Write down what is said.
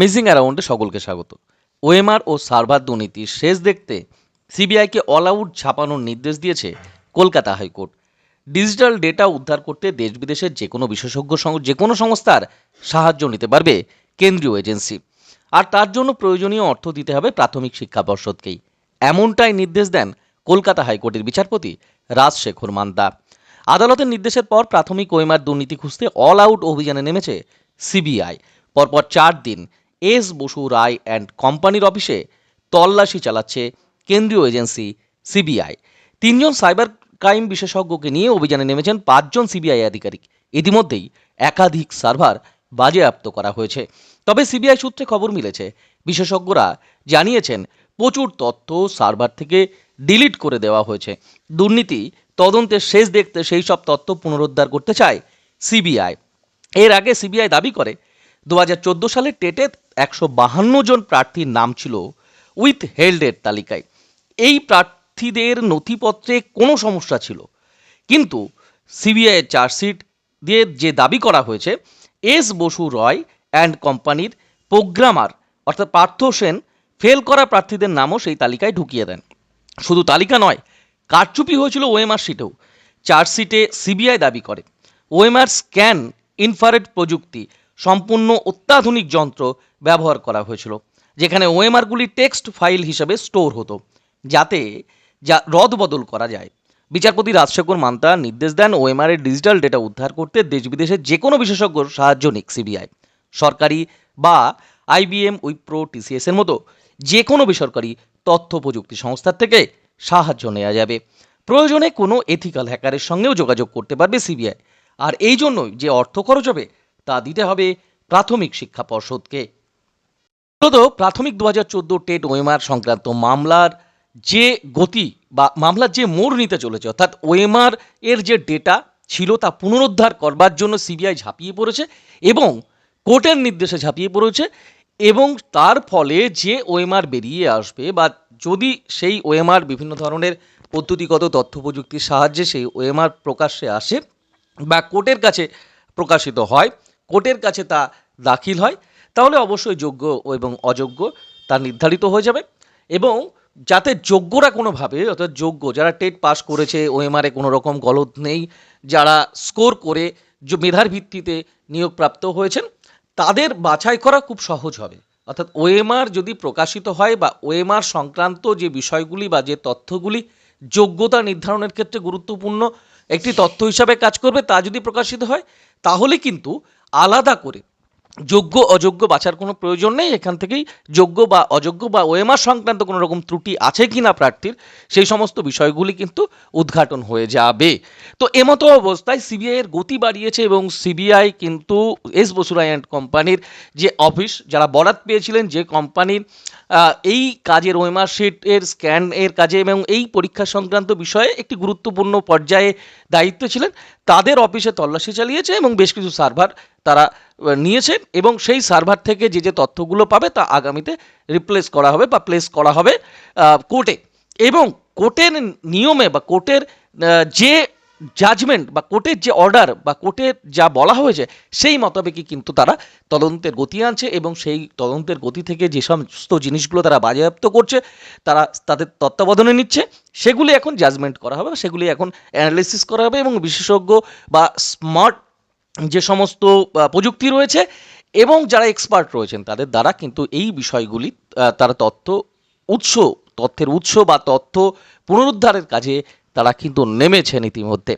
Missing অ্যারাউন্ডে সকলকে স্বাগত। OMR ও server দুর্নীতির শেষ দেখতে সিবিআইকে অল আউট ছাপানোর নির্দেশ দিয়েছে কলকাতা হাইকোর্ট। ডিজিটাল ডেটা উদ্ধার করতে দেশ বিদেশের যে কোনো বিশেষজ্ঞ যে কোনো সংস্থার সাহায্য নিতে পারবে কেন্দ্রীয় এজেন্সি। আর তার জন্য প্রয়োজনীয় অর্থ দিতে হবে প্রাথমিক শিক্ষা পর্ষদকেই। এমনটাই নির্দেশ দেন কলকাতা হাইকোর্টের বিচারপতি রাজশেখর মান্দা। আদালতের নির্দেশের পর প্রাথমিক ওএমআর দুর্নীতি খুঁজতে অল আউট অভিযানে নেমেছে সিবিআই। পরপর চার দিন এস বসু রায় অ্যান্ড কোম্পানির অফিসে তল্লাশি চালাচ্ছে কেন্দ্রীয় এজেন্সি সিবিআই। তিনজন সাইবার ক্রাইম বিশেষজ্ঞকে নিয়ে অভিযানে নেমেছেন পাঁচজন সিবিআই আধিকারিক। ইতিমধ্যেই একাধিক সার্ভার বাজেয়াপ্ত করা হয়েছে। তবে সিবিআই সূত্রে খবর মিলেছে, বিশেষজ্ঞরা জানিয়েছেন, প্রচুর তথ্য সার্ভার থেকে ডিলিট করে দেওয়া হয়েছে। দুর্নীতি তদন্তের শেষ দেখতে সেই সব তথ্য পুনরুদ্ধার করতে চায় সিবিআই। এর আগে সিবিআই দাবি করে, দু হাজার চোদ্দ সালে টেটে একশো বাহান্ন জন প্রার্থীর নাম ছিল উইথ হেল্ডের তালিকায়। এই প্রার্থীদের নথিপত্রে কোনো সমস্যা ছিল। কিন্তু সিবিআই চার্জশিট দিয়ে যে দাবি করা হয়েছে, এস বসু রয় অ্যান্ড কোম্পানির প্রোগ্রামার অর্থাৎ পার্থ সেন ফেল করা প্রার্থীদের নামও সেই তালিকায় ঢুকিয়ে দেন। শুধু তালিকা নয়, কারচুপি হয়েছিল ওএমআর শিটেও। চার্জশিটে সিবিআই দাবি করে। ওএমআর স্ক্যান ইনফারেট প্রযুক্তি সম্পূর্ণ অত্যাধুনিক যন্ত্র ব্যবহার করা হয়েছিল, যেখানে ওএমআরগুলি টেক্সট ফাইল হিসেবে স্টোর হতো, যাতে যা রদবদল করা যায়। বিচারপতি রাজশেখর মান্তা নির্দেশ দেন ওএমআর এর ডিজিটাল ডেটা উদ্ধার করতে দেশ বিদেশের যে কোনো বিশেষজ্ঞর সাহায্য নিক সিবিআই। সরকারি বা আইবিএম, উইপ্রো, টিসিএস এর মতো যে কোনো বেসরকারি তথ্য প্রযুক্তি সংস্থার থেকে সাহায্য নেওয়া যাবে। প্রয়োজনে কোনো এথিক্যাল হ্যাকারের সঙ্গেও যোগাযোগ করতে পারবে সিবিআই। আর এই জন্যই যে অর্থ খরচ হবে তা দিতে হবে প্রাথমিক শিক্ষা পর্ষদকে। মূলত প্রাথমিক দু হাজার চোদ্দ টেট ওএমআর সংক্রান্ত মামলার যে গতি বা মামলার যে মোড় নিতে চলেছে, অর্থাৎ ওএমআর এর যে ডেটা ছিল তা পুনরুদ্ধার করবার জন্য সিবিআই ঝাঁপিয়ে পড়েছে এবং কোর্টের নির্দেশে ঝাঁপিয়ে পড়েছে এবং তার ফলে যে ওএমআর বেরিয়ে আসবে বা যদি সেই ওএমআর বিভিন্ন ধরনের পদ্ধতিগত তথ্য প্রযুক্তির সাহায্যে সেই ওএমআর প্রকাশ্যে আসে বা কোর্টের কাছে প্রকাশিত হয় কোর্টের কাছে তা দাখিল হয়, তাহলে অবশ্যই যোগ্য এবং অযোগ্য তা নির্ধারিত হয়ে যাবে। এবং যাতে যোগ্যরা কোনোভাবে, অর্থাৎ যোগ্য, যারা টেট পাস করেছে, ওএমআরে কোনো রকম গলদ নেই, যারা স্কোর করে মেধার ভিত্তিতে নিয়োগপ্রাপ্ত হয়েছেন, তাদের বাছাই করা খুব সহজ হবে। অর্থাৎ ওএমআর যদি প্রকাশিত হয় বা ওএমআর সংক্রান্ত যে বিষয়গুলি বা যে তথ্যগুলি যোগ্যতা নির্ধারণের ক্ষেত্রে গুরুত্বপূর্ণ একটি তথ্য হিসাবে কাজ করবে তা যদি প্রকাশিত হয়, তাহলে কিন্তু আলাদা করে। যোগ্য, অযোগ্য বাছার কোনো প্রয়োজন নেই। এখান থেকেই যোগ্য বা অযোগ্য বা ওএমআর সংক্রান্ত কোনো রকম ত্রুটি আছে কি না প্রার্থীর, সেই সমস্ত বিষয়গুলি কিন্তু উদ্ঘাটন হয়ে যাবে। তো এমতো অবস্থায় সিবিআই এর গতি বাড়িয়েছে এবং সিবিআই কিন্তু এস বসুরাই অ্যান্ড কোম্পানির যে অফিস, যারা বরাত পেয়েছিলেন যে কোম্পানির এই কাজের ওএমআর শিটের স্ক্যান এর কাজে এবং এই পরীক্ষা সংক্রান্ত বিষয়ে একটি গুরুত্বপূর্ণ পর্যায়ে দায়িত্ব ছিলেন। তাদের অফিসে তল্লাশি চালিয়েছে এবং বেশ কিছু সার্ভার তারা নিয়েছেন এবং সেই সার্ভার থেকে যে যে তথ্যগুলো পাবে তা আগামীতে রিপ্লেস করা হবে বা প্লেস করা হবে কোর্টে। এবং কোর্টের নিয়মে বা কোর্টের যে জাজমেন্ট বা কোর্টের যে অর্ডার বা কোর্টের যা বলা হয়েছে, সেই মোতাবেকই কিন্তু তারা তদন্তের গতি আনছে এবং সেই তদন্তের গতি থেকে যে সমস্ত জিনিসগুলো তারা বাজেয়াপ্ত করছে, তারা তাদের তত্ত্বাবধানে নিচ্ছে, সেগুলি এখন জাজমেন্ট করা হবে সেগুলি এখন অ্যানালিসিস করা হবে এবং বিশেষজ্ঞ বা স্মার্ট যে সমস্ত প্রযুক্তি রয়েছে এবং যারা এক্সপার্ট রয়েছেন তাদের দ্বারা কিন্তু এই বিষয়গুলি তারা তথ্য উৎস, তথ্যের উৎস বা তথ্য পুনরুদ্ধারের কাজে তারা কিন্তু নেমেছেন ইতিমধ্যে।